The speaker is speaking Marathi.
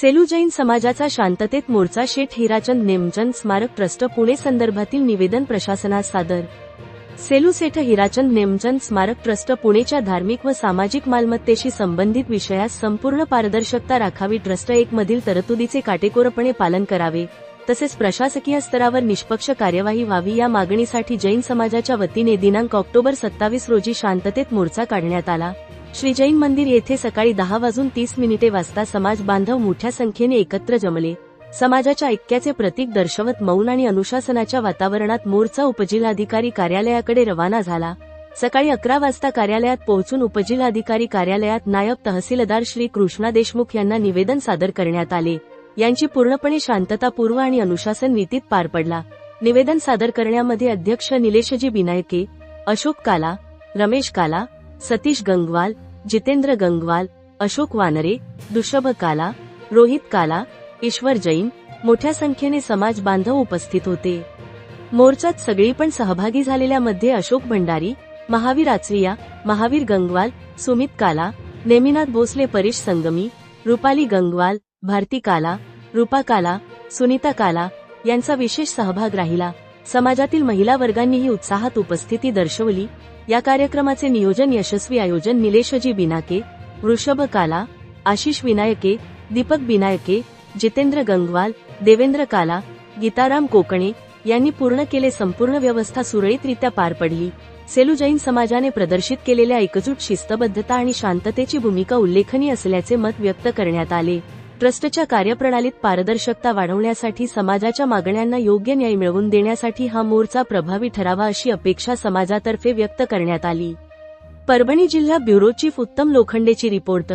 सेलू जैन समाजाचा शांततेत मोर्चा शेठ हिराचंद नेमचंद स्मारक ट्रस्ट पुणे संदर्भातील निवेदन प्रशासनास सादर. सेलू सेठ हिराचंद नेमचंद स्मारक ट्रस्ट पुणेच्या धार्मिक व सामाजिक मालमत्तेशी संबंधित विषयास संपूर्ण पारदर्शकता राखावी ट्रस्ट एक मधील तरतुदीचे काटेकोरपणे पालन करावे. तसेच प्रशासकीय स्तरावर निष्पक्ष कार्यवाही व्हावी या मागणीसाठी जैन समाजाच्या वतीने दिनांक ऑक्टोबर सत्तावीस रोजी शांततेत मोर्चा काढण्यात आला. श्री जैन मंदिर येथे सकाळी दहा वाजून तीस मिनिटे वाजता समाज बांधव मोठ्या संख्येने एकत्र जमले. समाजाच्या ऐक्याचे प्रतीक दर्शवत मौन आणि अनुशासनाच्या वातावरणात मोर्चा उपजिल्हाधिकारी कार्यालयाकडे रवाना झाला. सकाळी अकरा वाजता कार्यालयात पोहोचून उपजिल्हाधिकारी कार्यालयात नायब तहसीलदार श्री कृष्णा देशमुख यांना निवेदन सादर करण्यात आले. यांची पूर्णपणे शांततापूर्व आणि अनुशासन नीतीत पार पडला. निवेदन सादर करण्यामध्ये अध्यक्ष निलेशजी बिनायके अशोक काला रमेश काला सतीश गंगवाल जितेंद्र गंगवाल अशोक वानरे दुषभ काला रोहित काला ईश्वर जैन मोठ्या संख्येने समाज बांधव उपस्थित होते. मोर्चात सगळी पण सहभागी झालेल्या मध्ये अशोक भंडारी महावीर आचरिया महावीर गंगवाल सुमित काला नेमिनाथ भोसले परेश संगमी रुपाली गंगवाल भारती काला रूपा काला सुनीता काला यांचा विशेष सहभाग राहिला. समाजातील महिला वर्गांनीही उत्साहात उपस्थिती दर्शवली. या कार्यक्रमाचे नियोजन यशस्वी आयोजन निलेशजी बिनाके वृषभ काला आशिष विनायके दीपक बिनायके जितेंद्र गंगवाल देवेंद्र काला गीताराम कोकणे यांनी पूर्ण केले संपूर्ण व्यवस्था सुरळीतरित्या पार पडली. सेलू जैन समाजाने प्रदर्शित केलेल्या एकजूट शिस्तबद्धता आणि शांततेची भूमिका उल्लेखनीय असल्याचे मत व्यक्त करण्यात आले. ट्रस्टच्या कार्यप्रणालीत पारदर्शकता वाढवण्यासाठी समाजाच्या मागण्यांना योग्य न्याय मिळवून देण्यासाठी हा मोर्चा प्रभावी ठरावा अशी अपेक्षा समाजातर्फे व्यक्त करण्यात आली. परभणी जिल्हा ब्युरो चीफ उत्तम लोखंडेची रिपोर्ट